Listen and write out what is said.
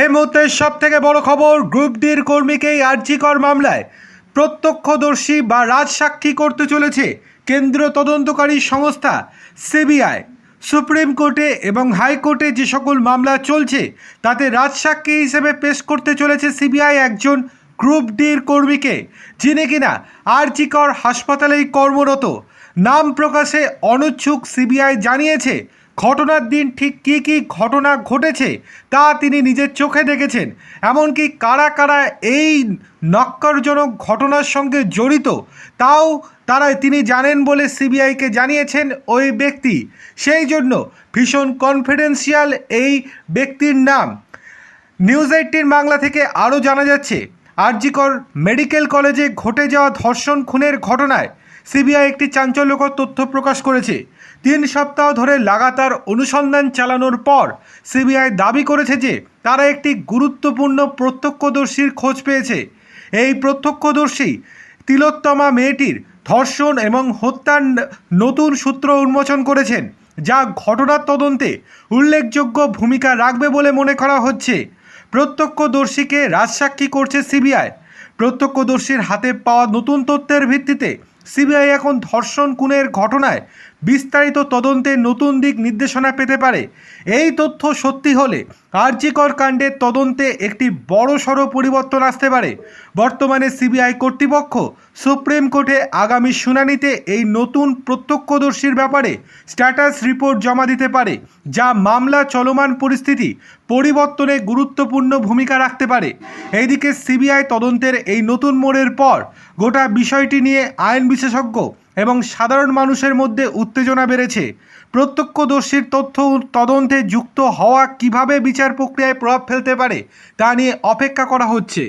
এই মুহূর্তে সব থেকে বড় খবর, গ্রুপ ডির কর্মীকেই আর্জিকর মামলায় প্রত্যক্ষদর্শী বা রাজসাক্ষী করতে চলেছে কেন্দ্রীয় তদন্তকারী সংস্থা সিবিআই। সুপ্রিম কোর্টে এবং হাইকোর্টে যে সকল মামলা চলছে, তাতে রাজসাক্ষী হিসেবে পেশ করতে চলেছে সিবিআই একজন গ্রুপ ডির কর্মীকে, যিনি কিনা আর্জিকর হাসপাতালেই কর্মরত। নাম প্রকাশে অনুচ্ছুক সিবিআই জানিয়েছে ঘটনার দিন ঠিক কী কী ঘটনা ঘটেছে তা তিনি নিজের চোখে দেখেছেন। এমনকি কারা কারা এই নক্করজনক ঘটনার সঙ্গে জড়িত, তাও তারা তিনি জানেন বলে সিবিআইকে জানিয়েছেন ওই ব্যক্তি। সেই জন্য ভীষণ কনফিডেন্সিয়াল এই ব্যক্তির নাম। নিউজ এইটিন বাংলা থেকে আরও জানা যাচ্ছে আরজিকর মেডিকেল কলেজে ঘটে যাওয়া ধর্ষণ খুনের ঘটনায় সিবিআই একটি চাঞ্চল্যকর তথ্য প্রকাশ করেছে। তিন সপ্তাহ ধরে লাগাতার অনুসন্ধান চালানোর পর সিবিআই দাবি করেছে যে তারা একটি গুরুত্বপূর্ণ প্রত্যক্ষদর্শীর খোঁজ পেয়েছে। এই প্রত্যক্ষদর্শী তিলোত্তমা মেয়েটির ধর্ষণ এবং হত্যার নতুন সূত্র উন্মোচন করেছেন, যা ঘটনার তদন্তে উল্লেখযোগ্য ভূমিকা রাখবে বলে মনে করা হচ্ছে। প্রত্যক্ষদর্শীকে রাজসাক্ষী করছে সিবিআই। প্রত্যক্ষদর্শীর হাতে পাওয়া নতুন তথ্যের ভিত্তিতে সিবিআই এখন ধর্ষণ খুনের ঘটনায় বিস্তারিত তদন্তের নতুন দিক নির্দেশনা পেতে পারে। এই তথ্য সত্যি হলে আর্যিকর কাণ্ডের তদন্তে একটি বড় বড়সড় পরিবর্তন আসতে পারে। বর্তমানে সিবিআই কর্তৃপক্ষ সুপ্রিম কোর্টে আগামী শুনানিতে এই নতুন প্রত্যক্ষদর্শীর ব্যাপারে স্ট্যাটাস রিপোর্ট জমা দিতে পারে, যা মামলা চলমান পরিস্থিতি পরিবর্তনে গুরুত্বপূর্ণ ভূমিকা রাখতে পারে। এইদিকে সিবিআই তদন্তের এই নতুন মোড়ের পর গোটা বিষয়টি নিয়ে আইন বিশেষজ্ঞ এবং সাধারণ মানুষের মধ্যে উত্তেজনা বেড়েছে। প্রত্যক্ষদর্শীর তথ্য তদন্তে যুক্ত হওয়া কীভাবে বিচার প্রক্রিয়ায় প্রভাব ফেলতে পারে তা নিয়ে অপেক্ষা করা হচ্ছে।